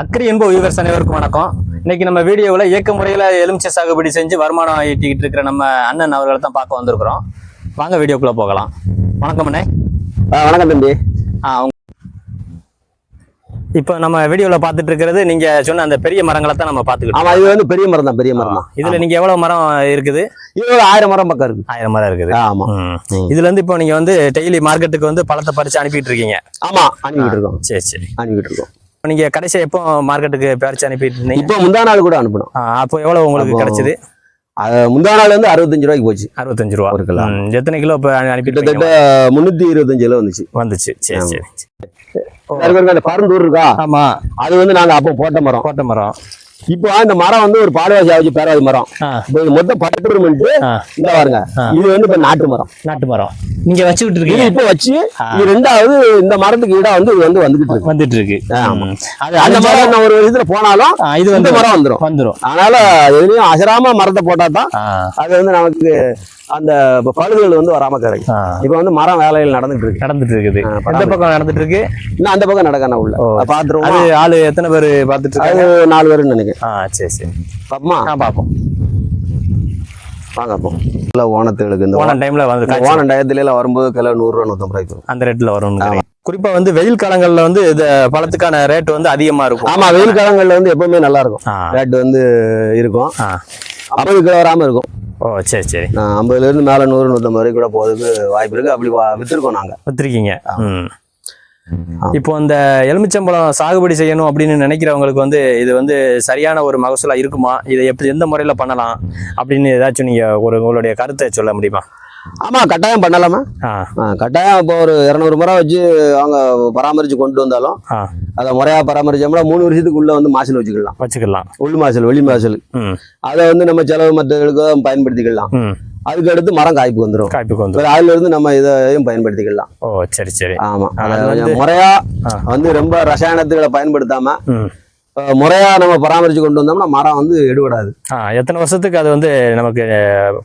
அக்கறை என்ப வியூவர்ஸ் அனைவருக்கும் வணக்கம். இன்னைக்கு நம்ம வீடியோவில் இயக்க முறையில் எலுமிச்சை சாகுபடி செஞ்சு வருமானம் ஈட்டிக்கிட்டு இருக்கிற நம்ம அண்ணன் அவர்களை தான் பார்க்க வந்திருக்கிறோம். வாங்க வீடியோக்குள்ளே போகலாம். வணக்கம் அண்ணே. வணக்கம் தம்பி. ஆ இப்போ நம்ம வீடியோவில் பார்த்துட்டு இருக்கிறது நீங்கள் சொன்ன அந்த பெரிய மரங்களை தான் நம்ம பார்த்துக்கிட்டோம் ஆமா இது வந்து பெரிய மரம் தான் பெரிய மரம் இதில் நீங்கள் எவ்வளோ மரம் இருக்குது? இது ஒரு ஆயிரம் மரம் பக்கம் இருக்கு. ஆயிரம் மரம் இருக்குது. ஆமா. ம். ம். இதுல இருந்து இப்போ நீங்கள் வந்து டெய்லி மார்க்கெட்டுக்கு வந்து பழத்தை பறித்து அனுப்பிட்டு இருக்கீங்க. ஆமா அனுப்பிட்டு இருக்கோம். சரி சரி. அனுப்பிட்டு இருக்கோம். இப்போ நீங்கள் கடைசியாக எப்போ மார்க்கெட்டுக்கு பறித்து அனுப்பிட்டு இருந்தீங்க? இப்போ முந்தா நாள் கூட அனுப்பணும். அப்போ எவ்வளோ உங்களுக்கு கிடைச்சது? முந்தா நாள் வந்து அறுபத்தஞ்சு ரூபாய்க்கு போச்சு. அறுபத்தஞ்சு ரூபா. ஒரு கிலோ. எத்தனை கிலோ இப்போ கிட்டத்தட்ட? முன்னூத்தி இருபத்தஞ்சு கிலோ வந்துச்சு. வந்துச்சு. சரி. சரி பருந்தூர் இருக்கா? ஆமா. அது வந்து நாங்க அப்போ போட்ட மரம். கோட்டை மரம். இப்போ இந்த மரம் வந்து ஒரு பாலவாசி ஆச்சு பேராவது மரம். மொத்தம் பட்டு ஆ. இந்த பாருங்க. இது வந்து இப்ப நாட்டு மரம். நாட்டு மரம். நீங்க வச்சுக்கிட்டு இது இருக்கீங்க. இப்போ வச்சு. இது ரெண்டாவது இந்த மரத்துக்கு ஈடா வந்து இது வந்து வந்துகிட்டு இருக்கு. வந்துட்டு இருக்கு அந்த அந்த மரம் நான் ஒரு இதுல போனாலும் இது வந்து மரம் வந்துரும். வந்துரும். அதனால எதுலயும் அசராம மரத்தை போட்டா தான் அது வந்து நமக்கு அந்த பழுதுகள் வந்து வராம கிடைக்கும். இப்ப வந்து மரம் வேலைகள் நடந்துட்டு இருக்கு. நடந்துட்டு இருக்குது. பரவாயில்ல. பக்கம் நடந்துட்டு இருக்கு? இன்னும் அந்த பக்கம் நடக்கணும் உள்ள. பாத்துருவோம்? அது ஆளு எத்தனை பேர் பார்த்துட்டு அது இருக்காங்க? நாலு பேருன்னு நினைக்கிறேன். ஆ சரி சரி. பாப்பமா? ஆ பார்ப்போம் வாங்க அப்போ இல்ல ஓணத்துகளுக்கு இந்த போன டைம்ல வந்து இந்த காய்ச்சல். ஓணம் டயத்துல எல்லாம் வரும்போது கிலோ நூறு ரூபா நூத்தம்பது ரூபாய்க்கு அந்த ரேட்ல வரும் குறிப்பா வந்து வெயில் காலங்கள்ல வந்து இந்த பழத்துக்கான ரேட் வந்து அதிகமா இருக்கும். ஆமா வெயில் காலங்கள்ல வந்து எப்பவுமே நல்லா இருக்கும். ரேட் வந்து இருக்கும். ஐம்பது கிலோ வராம இருக்கும். ஓ சரி சரி. நான் ஐம்பதுல இருந்து மேல நூறு நூத்தம்பது வரைக்கும் கூட போறதுக்கு வாய்ப்பு இருக்கு. அப்படி வா- வித்திருக்கோம் நாங்க. வச்சிருக்கீங்க ம். ஆ. இப்போ இந்த எலுமிச்சம்பழம் சாகுபடி செய்யணும் அப்படின்னு நினைக்கிறவங்களுக்கு வந்து இது வந்து சரியான ஒரு மகசூலா இருக்குமா? இதை எப்படி எந்த முறையில பண்ணலாம்? அப்படின்னு ஏதாச்சும் நீங்க ஒரு உங்களுடைய கருத்தை சொல்ல முடியுமா? ஆமா கட்டாயம் பண்ணலாமா? கட்டாயம் இப்போ ஒரு இரநூறு மரம் வச்சு அவங்க பராமரிச்சு கொண்டு வந்தாலும் அதை முறையா பராமரிச்சோம்னா மூணு வருஷத்துக்கு உள்ள வந்து மாசல் வச்சுக்கலாம். வச்சுக்கலாம். உள் மாசல் வெளி மாசல். அதை வந்து நம்ம செலவு மற்றவர்களுக்கு பயன்படுத்திக்கலாம். அதுக்கு அடுத்து மரம் காய்ப்பு வந்துடும் காய்ப்புக்கு வந்து அதுல இருந்து நம்ம இதையும் பயன்படுத்திக்கலாம். ஓ சரி சரி. ஆமா. முறையா. வந்து ரொம்ப ரசாயனத்துகளை பயன்படுத்தாம முறையா நம்ம பராமரிச்சு கொண்டு வந்தோம்னா மரம் வந்து எடுபடாது. எத்தனை வருஷத்துக்கு அது வந்து நமக்கு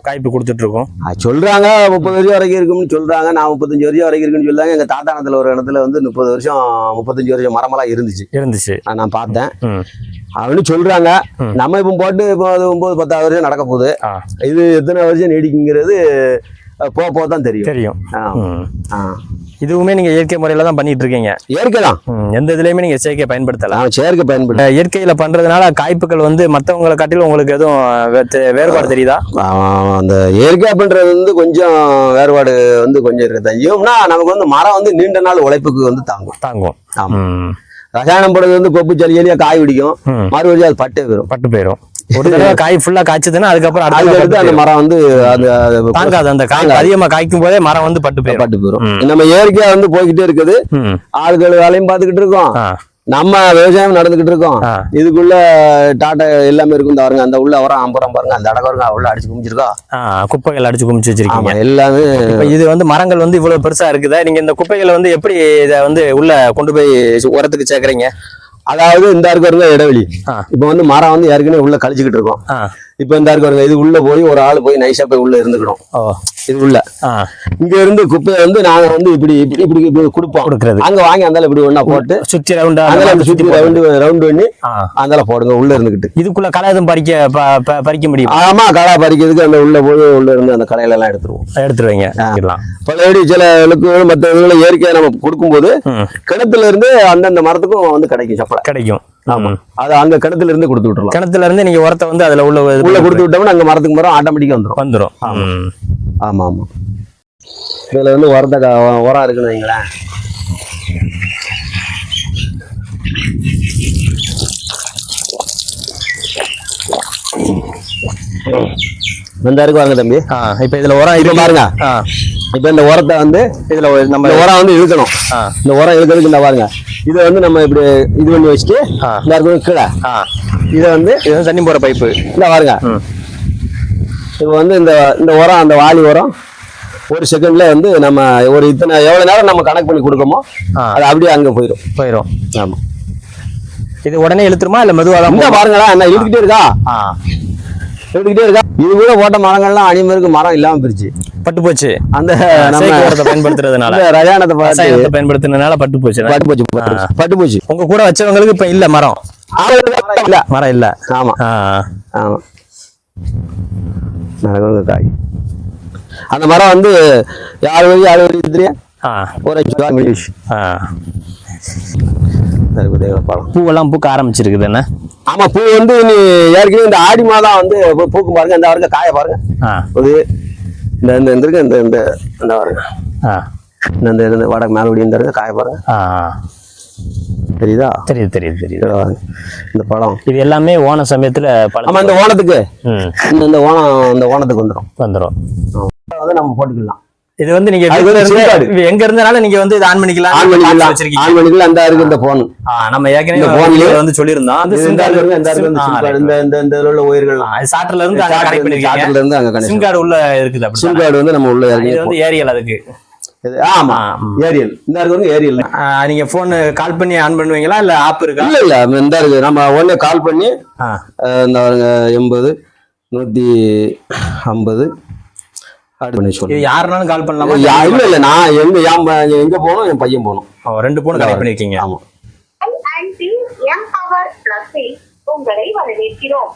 காய்ப்பு கொடுத்துட்டு இருக்கும் சொல்றாங்க முப்பது வருஷம் வரைக்கும் இருக்கும்னு சொல்றாங்க. நான் முப்பத்தஞ்சு வருஷம் வரைக்கும் இருக்குன்னு சொல்றாங்க. எங்க தாத்தானத்துல ஒரு இடத்துல வந்து முப்பது வருஷம் முப்பத்தஞ்சு வருஷம் மரமெல்லாம் இருந்துச்சு. இருந்துச்சு. நான் பார்த்தேன். அவனு சொல்றாங்க. நம்ம இப்போ போட்டு இப்போ அது ஒன்பது பத்தாவது வருஷம் நடக்க போகுது. இது எத்தனை வருஷம் நீடிக்குங்கிறது போக போக தான் தெரியும். தெரியும். இதுவுமே நீங்க இயற்கை முறையில தான் பண்ணிட்டு இருக்கீங்க இயற்கை தான். எந்த இதுலயுமே நீங்க செயற்கை பயன்படுத்தல. நான் செயற்கை பயன்படுத்த இயற்கையில பண்றதுனால காய்ப்புகள் வந்து மத்தவங்களை காட்டிலும் உங்களுக்கு எதுவும் வேறுபாடு தெரியுதா? அந்த இயற்கை பண்றது வந்து கொஞ்சம் வேறுபாடு வந்து கொஞ்சம் இருக்கு. ஐயோம்னா நமக்கு வந்து மரம் வந்து நீண்ட நாள் உழைப்புக்கு வந்து தாங்கும். தாங்கும். ஆமா. ரசாயனம் போடுறது வந்து கொப்பு சளி சளியா காய் பிடிக்கும். மறுபடியும் அது பட்டே வரும் பட்டு போயிடும் ஒரு தடவை காய் ஃபுல்லா காய்ச்சதுன்னா அதுக்கப்புறம் அடுத்த அந்த மரம் வந்து போயிடும். தாங்காது. அந்த காய். அதிகமா காய்க்கும் போதே மரம் வந்து பட்டு போயிடும் பட்டு போயிடும். நம்ம இயற்கையா வந்து போய்கிட்டே இருக்குது. ஆளுகள் வேலையும் பார்த்துக்கிட்டு இருக்கோம். நம்ம விவசாயம் நடந்துகிட்டு இருக்கோம். இதுக்குள்ள டாட்டா எல்லாமே இருக்கும். பாருங்க அந்த உள்ள வரம் அம்புறம் பாருங்க அந்த அடக்கம் வருங்க உள்ள அடிச்சு குமிச்சிருக்கா ஆ, குப்பைகள் அடிச்சு குமிச்சு வச்சிருக்கீங்க. எல்லாமே இது வந்து மரங்கள் வந்து இவ்வளவு பெருசா இருக்குதா? நீங்க இந்த குப்பைகளை வந்து எப்படி இத வந்து உள்ள கொண்டு போய் உரத்துக்கு சேர்க்கறீங்க? அதாவது இந்த இருக்கு இடைவெளி. இப்ப வந்து மரம் வந்து ஏற்கனவே உள்ள கழிச்சுக்கிட்டு இருக்கோம். இப்ப இந்த இருக்கு இது உள்ள போய் ஒரு ஆள் போய் நைஸா போய் உள்ள இருந்துக்கணும். இது உள்ள. இங்க இருந்து குப்பையை வந்து நாங்க வந்து இப்படி இப்படி இப்படி இப்படி கொடுப்போம். கொடுக்கறது. அங்க வாங்கி அந்தால இப்படி ஒண்ணா போட்டு சுத்தி ரவுண்டா அந்தால சுத்தி ரவுண்டு ரவுண்டு பண்ணி அந்தால போடுங்க உள்ள இருந்துகிட்டு. இதுக்குள்ள களை எதுவும் பறிக்க பறிக்க முடியுமா? ஆமா களை பறிக்கிறதுக்கு அந்த உள்ள போய் உள்ள இருந்து அந்த களையில எல்லாம் எடுத்துருவோம் எடுத்துருவீங்க. பழையபடி சில இழுக்கு மற்ற இதுகளை இயற்கையா நம்ம கொடுக்கும்போது கிணத்துல இருந்து அந்தந்த மரத்துக்கும் வந்து கிடைக்கும் சப்பளை. கிடைக்கும். ஆமா. அது அங்க கிணத்துல இருந்து கொடுத்து விட்டுறலாம். கிணத்துல இருந்து நீங்க உரத்தை வந்து அதுல உள்ள உள்ள கொடுத்து விட்டோம்னா அங்க மரத்துக்கு மரம் ஆட்டோமேட்டிக்கா வந்துரும். வந்துரும். ஆமா. ம். ஆமா ஆமா இதுல வந்து உரத்த உரம் இருக்குன்னு வைங்களேன். இந்த இருக்கு வாங்க தம்பி. ஆ, இப்ப இதுல உரம் இப்ப பாருங்க. ஆ, இப்ப இந்த உரத்தை வந்து இதுல நம்ம உரம் வந்து இழுக்கணும். இந்த உரம் இழுக்கிறதுக்கு இந்த பாருங்க. இதை வந்து நம்ம இப்படி இது பண்ணி வச்சுட்டு. இந்த கீழே. இதை வந்து இது தண்ணி போற பைப்பு. இந்த பாருங்க. இப்போ வந்து இந்த இந்த உரம் அந்த வாளி உரம் ஒரு செகண்ட்ல வந்து நம்ம ஒரு இத்தனை எவ்வளவு நேரம் நம்ம கணக்கு பண்ணி கொடுக்கமோ. அது அப்படியே அங்க போயிடும் போயிரும். ஆமா. இது உடனே இழுத்துருமா? இல்ல மெதுவா தான்? பாருங்களா என்ன இழுத்துக்கிட்டே இருக்கா? இழுத்துக்கிட்டே இருக்கா? இது கூட போட்ட மரங்கள்லாம் அனிமருக்கு மரம் இல்லாம போயிருச்சு. பட்டு போச்சு. அந்த பயன்படுத்துறதுனால. ரசாயனத்தை ரசாயனத்தை பயன்படுத்துனதுனால பட்டு போச்சு. பட்டு போச்சு பட்டு போச்சு. உங்க கூட வச்சவங்களுக்கு இப்ப இல்ல மரம். இல்ல. மரம் இல்ல. ஆமா. ஆமா. நடக்குங்க காய் அந்த மரம் வந்து யாரு வழி யாரு வழி ஆ. ஒரு அஞ்சு முடிச்சு பூவெல்லாம் பூக்க ஆரம்பிச்சிருக்குது என்ன? ஆமா பூ வந்து நீ ஏற்கனவே இந்த ஆடி மாதம் வந்து பூ- பூக்கும் பாருங்க. இந்த பாருங்க காய பாருங்க. ஒரு இந்த இந்த இந்த இருக்கு இந்த இந்த இந்த பாருங்க ஆ. இந்த இந்த வடக்கு மேல இந்த காய பாருங்க. தெரியுதா? தெரியுது தெரியுது தெரியுது. இதோ. இந்த பழம் இது எல்லாமே ஓண சமயத்துல பழம் ஆமா இந்த ஓணத்துக்கு. இந்த ஓணம் இந்த ஓணத்துக்கு வந்துடும் வந்துடும் வந்து நம்ம போட்டுக்கலாம். இது வந்து நீங்க. இது எங்க இருந்தனால நீங்க வந்து இது ஆன் பண்ணிக்கலாம். ஆன் பண்ணிக்கலாம். ஆன் பண்ணிக்கலாம். இந்த இருக்கு இந்த போன் நம்ம ஏற்கனவே லயே வந்து சொல்லியிருந்தோம். அந்த சிம் கார்டு இந்த இந்த இந்த உள்ள உயிர்கள்லாம் சாட்டில் இருந்து அங்க கனெக்ட் பண்ணிருக்கீங்க. சாட்டில் இருந்து அங்க கனெக்ட் சிம் கார்டு உள்ள இருக்குது சிம் கார்டு வந்து நம்ம உள்ள இது இறங்கி வந்து ஏரியல் அதுக்கு. இது- ஆமா. ஏரியல். இந்த இருக்கு ஏரியல். நீங்க போன் கால் பண்ணி ஆன் பண்ணுவீங்களா? இல்ல ஆப் இருக்கா? இல்ல இல்ல இந்த இருக்கு. நம்ம உடனே கால் பண்ணி இந்த எண்பது நூத்தி ஐம்பது யாருனாலும் கால் பண்ணலாமா? இல்ல இல்ல நான் எங்க எங்க போகணும் என் பையன் போகணும். ரெண்டு போன் கனெக்ட் பண்ணிருக்கீங்க. ஆமா. அண்ட் எம் பவர் பிளஸில் உங்களை வரவேற்கிறோம்.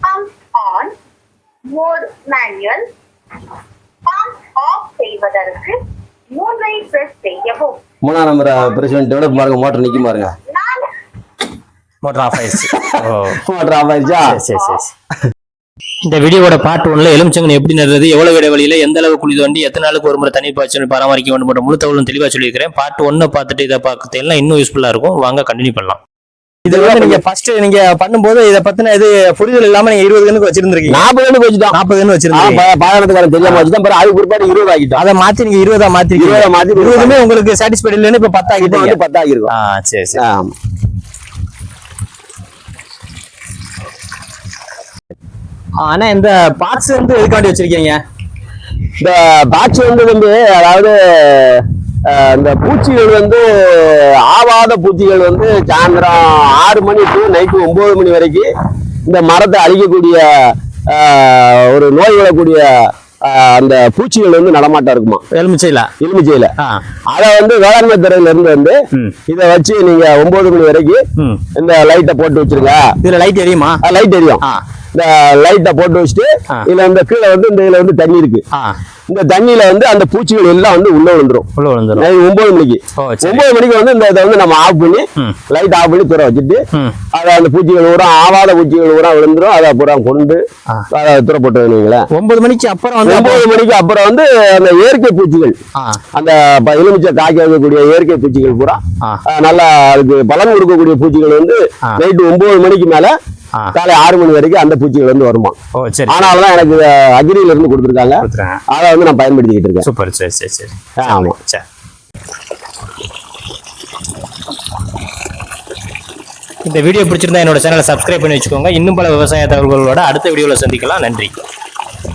Pump on mode manual pump off செய்வதற்கு மூன்றை பிரஸ் செய்யவும். மூணாம் நம்பர் பிரசிடென்ட்டோட பாருங்க மோட்டர் நிக்கும் பாருங்க. நான் மோட்டர் ஆஃப் ஆயிடுச்சு. ஓ. மோட்டர் ஆஃப் ஆயிடுச்சா? சரி சரி இந்த வீடியோவோட பார்ட் ஒன்ல எலுமிச்சங்கன் எப்படி நடுறது எவ்வளவு இடைவெளியில எந்த அளவு குழி தோண்டி எத்தனை நாளுக்கு ஒரு முறை தண்ணீர் பாய்ச்சல் பராமரிக்க வேண்டும் போன்ற முழு தகவலும் தெளிவா சொல்லியிருக்கிறேன். பார்ட் ஒன்னை பார்த்துட்டு இதை பார்க்கறதுல இன்னும் யூஸ்ஃபுல்லா இருக்கும். வாங்க கண்டினியூ பண்ணலாம். இது வந்து நீங்க ஃபர்ஸ்ட் நீங்க பண்ணும்போது இதை பத்தின இது புரிதல் இல்லாம நீங்க இருபது கண்ணுக்கு வச்சிருந்திருக்கீங்க. நாற்பது கணக்கு வச்சுட்டோம். நாற்பது கண்ணு வச்சிருந்தீங்க பாயாணத்துக்காரன் தெரியாம வச்சுட்டோம். பாரு அது பிற்பாடு இருபது ஆகிட்டோம். அதை மாத்தி நீங்க இருபதா மாத்திருக்கீங்க. இருபதா மாத்தி இருபதுமே உங்களுக்கு சாட்டிஸ்ஃபைட் இல்லைன்னு இப்ப வந்து பத்தாகி இருக்கும் ஆ சரி சரி. ஆனா இந்த பார்ட்ஸ் வந்து எதுக்காண்டி வச்சிருக்கீங்க? இந்த பாட்சி வந்து வந்து அதாவது இந்த பூச்சிகள் வந்து ஆவாத பூச்சிகள் வந்து சாயந்தரம் ஆறு மணி டு நைட்டு ஒன்பது மணி வரைக்கும் இந்த மரத்தை அழிக்கக்கூடிய ஒரு நோய் விடக்கூடிய அந்த பூச்சிகள் வந்து நடமாட்டம் இருக்குமா? எலுமிச்சையில. எலுமிச்சையில. அதை வந்து வேளாண்மை துறையில இருந்து வந்து இதை வச்சு நீங்க ஒன்பது மணி வரைக்கும் இந்த லைட்டை போட்டு வச்சிருங்க. இதுல லைட் எரியுமா? லைட் எரியும். இந்த லைட்டை போட்டு வச்சுட்டு. இதுல இந்த கீழே வந்து இந்த இதுல வந்து தண்ணி இருக்கு. இந்த தண்ணியில வந்து அந்த பூச்சிகள் எல்லாம் வந்து உள்ள விழுந்துரும். உள்ள விழுந்துரும். ஒன்பது மணிக்கு. ஒன்பது மணிக்கு வந்து இந்த இதை வந்து நம்ம ஆஃப் பண்ணி லைட் ஆஃப் பண்ணி தூர வச்சுட்டு அதை அந்த பூச்சிகள் பூரா ஆவாத பூச்சிகள் பூரா விழுந்துரும். அதை பூரா கொண்டு. அதை துற போட்டு வைங்களேன். ஒன்பது மணிக்கு அப்புறம் வந்து ஒன்பது மணிக்கு அப்புறம் வந்து அந்த இயற்கை பூச்சிகள் அந்த எலுமிச்சை காய்க்க வைக்கக்கூடிய இயற்கை பூச்சிகள் பூரா நல்லா அதுக்கு பலன் கொடுக்கக்கூடிய பூச்சிகள் வந்து. நைட்டு ஒன்பது மணிக்கு மேல காலை ஆறு மணி வரைக்கும் அந்த பூச்சிகள் வந்து வருமா. ஓ சரி ஆனாலும் தான் எனக்கு அக்ரியில இருந்து கொடுத்துருக்காங்க. அதை வந்து நான் பயன்படுத்திக்கிட்டு இருக்கேன். சூப்பர் சரி சரி சரி. ஆமா. சரி. இந்த வீடியோ பிடிச்சிருந்தா என்னோட சேனலை சப்ஸ்கிரைப் பண்ணி வச்சுக்கோங்க. இன்னும் பல விவசாய தகவல்களோட அடுத்த வீடியோவில் சந்திக்கலாம். நன்றி.